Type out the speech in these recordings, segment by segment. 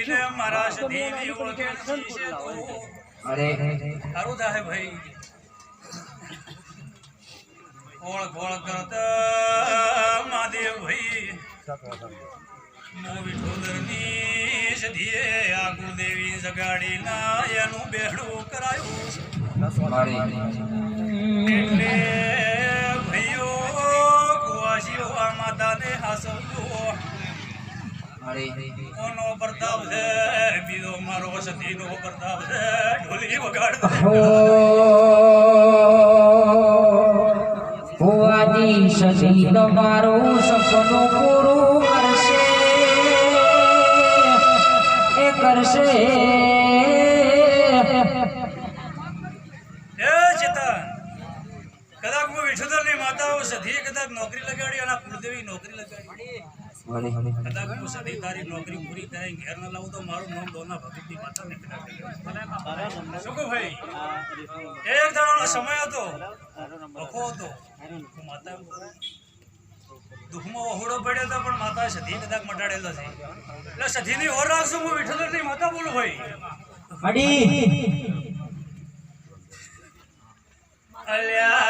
કુલદેવીને મારા સદીની ઓળખે છે અરે સારું થાય ભાઈ. ઓળખ ઓળખ કરતા મહાદેવ ભાઈ. મો વિઠોદરની સદીએ આ કુલદેવી જગાડીના એનું બેડું કરાયું. એટલે ભાઈઓ કુવાસીઓ આ માતાને હાસવજો અરે કોનો પ્રતાપ છે બીજો છે ઢોલી વગાડ ભુવાજી કદાચ હું વિઠોદરની માતાઓ સધી કદાચ નોકરી લગાડી અને કુળદેવી નોકરી લગાડી. સધી નોકરી પૂરી કરાઈ ઘેર ન લાવું તો મારું નામ ડોના ભગતની માતા નીકળ્યા શું કહું ભાઈ? એક દાડાનો સમય હતો. વખો હતો. માતા દુઃખમાં વહોડો પડ્યો હતો પણ માતા સધી કદાચ મટાડેલો છે. એટલે સધીની ઓર રાખશું હું વિઠોદરની માતા બોલું ભાઈ. અલ્યા.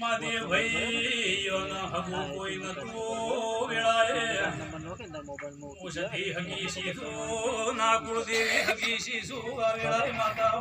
મેં સદી કોઢડા છે, ભાઈ. અરે ભળદો માદે ભાઈઓના હગું કોઈ નતું વેળાએ ઓષધી હગી સીધો ના કુળદેવી હગી સીધો આ વેળાએ માતા